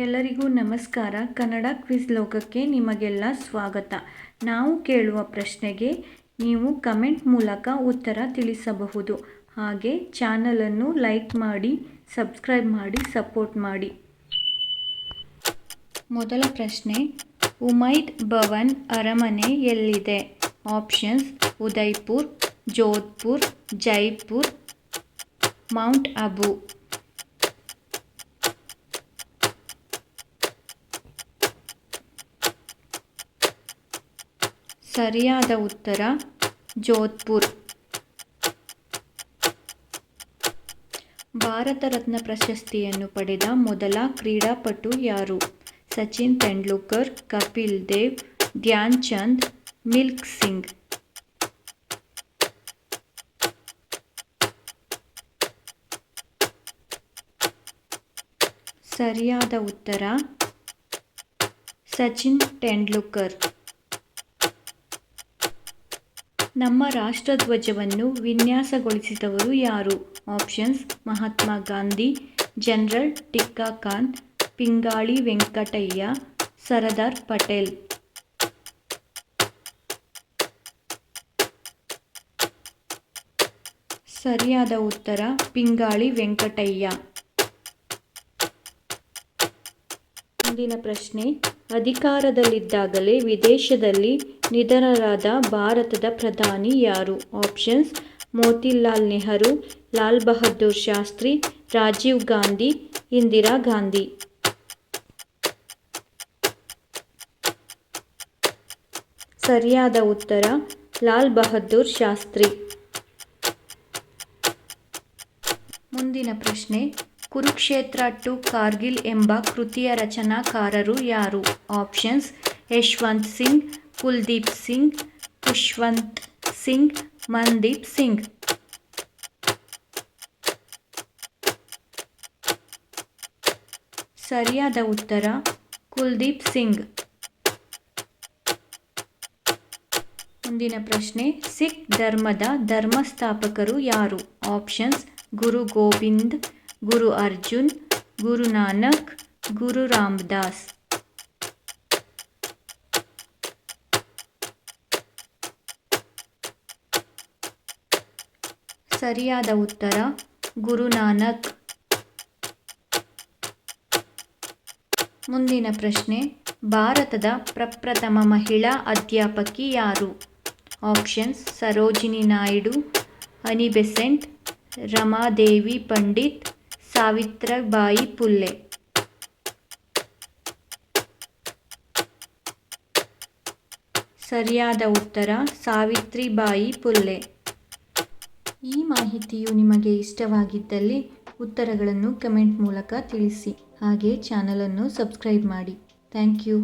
ಎಲ್ಲರಿಗೂ ನಮಸ್ಕಾರ. ಕನ್ನಡ ಕ್ವಿಜ್ ಲೋಕಕ್ಕೆ ನಿಮಗೆಲ್ಲ ಸ್ವಾಗತ. ನಾವು ಕೇಳುವ ಪ್ರಶ್ನೆಗೆ ನೀವು ಕಮೆಂಟ್ ಮೂಲಕ ಉತ್ತರ ತಿಳಿಸಬಹುದು. ಹಾಗೆ ಚಾನಲನ್ನು ಲೈಕ್ ಮಾಡಿ, ಸಬ್ಸ್ಕ್ರೈಬ್ ಮಾಡಿ, ಸಪೋರ್ಟ್ ಮಾಡಿ. ಮೊದಲ ಪ್ರಶ್ನೆ, ಉಮೈದ್ ಭವನ್ ಅರಮನೆ ಎಲ್ಲಿದೆ? Options Udaipur Jodhpur, Jaipur, Mount Abu. ಸರಿಯಾದ ಉತ್ತರ, ಜೋಧ್ಪುರ್. ಭಾರತ ರತ್ನ ಪ್ರಶಸ್ತಿಯನ್ನು ಪಡೆದ ಮೊದಲ ಕ್ರೀಡಾಪಟು ಯಾರು? ಸಚಿನ್ ತೆಂಡೂಲ್ಕರ್, ಕಪಿಲ್ ದೇವ್, ಧ್ಯಾನ್ ಚಂದ್, ಮಿಲ್ಕ್ ಸಿಂಗ್. ಸರಿಯಾದ ಉತ್ತರ, ಸಚಿನ್ ತೆಂಡೂಲ್ಕರ್. ನಮ್ಮ ರಾಷ್ಟ್ರಧ್ವಜವನ್ನು ವಿನ್ಯಾಸಗೊಳಿಸಿದವರು ಯಾರು? Options, Mahatma Gandhi, General Tikka Khan, Pingali Venkayya, Sardar Patel. ಸರಿಯಾದ ಉತ್ತರ, ಪಿಂಗಾಳಿ ವೆಂಕಟಯ್ಯ. ಮುಂದಿನ ಪ್ರಶ್ನೆ ಅಧಿಕಾರದಲ್ಲಿದ್ದಾಗಲೇ ವಿದೇಶದಲ್ಲಿ ನಿಧನರಾದ ಭಾರತದ ಪ್ರಧಾನಿ ಯಾರು? ಆಪ್ಷನ್ಸ್, ಮೋತಿಲಾಲ್ ನೆಹರು, ಲಾಲ್ ಬಹದ್ದೂರ್ ಶಾಸ್ತ್ರಿ, ರಾಜೀವ್ ಗಾಂಧಿ, ಇಂದಿರಾ ಗಾಂಧಿ. ಸರಿಯಾದ ಉತ್ತರ, ಲಾಲ್ ಬಹದ್ದೂರ್ ಶಾಸ್ತ್ರಿ. ಮುಂದಿನ ಪ್ರಶ್ನೆ ಕುರುಕ್ಷೇತ್ರ ಟು ಕಾರ್ಗಿಲ್ ಎಂಬ ಕೃತಿಯ ರಚನಾಕಾರರು ಯಾರು? ಆಪ್ಷನ್ಸ್, ಯಶ್ವಂತ್ ಸಿಂಗ್, ಕುಲ್ದೀಪ್ ಸಿಂಗ್ ಖುಷ್ವಂತ್ ಸಿಂಗ್, ಮನ್ದೀಪ್ ಸಿಂಗ್. ಸರಿಯಾದ ಉತ್ತರ, ಕುಲ್ದೀಪ್ ಸಿಂಗ್. ಮುಂದಿನ ಪ್ರಶ್ನೆ, ಸಿಖ್ ಧರ್ಮದ ಧರ್ಮಸ್ಥಾಪಕರು ಯಾರು? ಆಪ್ಷನ್ಸ್, ಗುರು ಗೋವಿಂದ್ ಗುರು ಅರ್ಜುನ್ ಗುರು ನಾನಕ್ ಗುರು ರಾಮದಾಸ್ ಸರಿಯಾದ ಉತ್ತರ ಗುರು ನಾನಕ್ ಮುಂದಿನ ಪ್ರಶ್ನೆ, ಭಾರತದ ಪ್ರಪ್ರಥಮ ಮಹಿಳಾ ಅಧ್ಯಾಪಕಿ ಯಾರು? Options Sarojini Naidu Annie Besant Ramadevi Pandit Savitribai Phule. ಸರಿಯಾದ ಉತ್ತರ, ಸಾವಿತ್ರಿಬಾಯಿ ಪುಲ್ಲೆ. ಈ ಮಾಹಿತಿಯು ನಿಮಗೆ ಇಷ್ಟವಾಗಿದ್ದಲ್ಲಿ ಉತ್ತರಗಳನ್ನು ಕಮೆಂಟ್ ಮೂಲಕ ತಿಳಿಸಿ, ಹಾಗೆ ಚಾನಲನ್ನು ಸಬ್ಸ್ಕ್ರೈಬ್ ಮಾಡಿ. Thank you.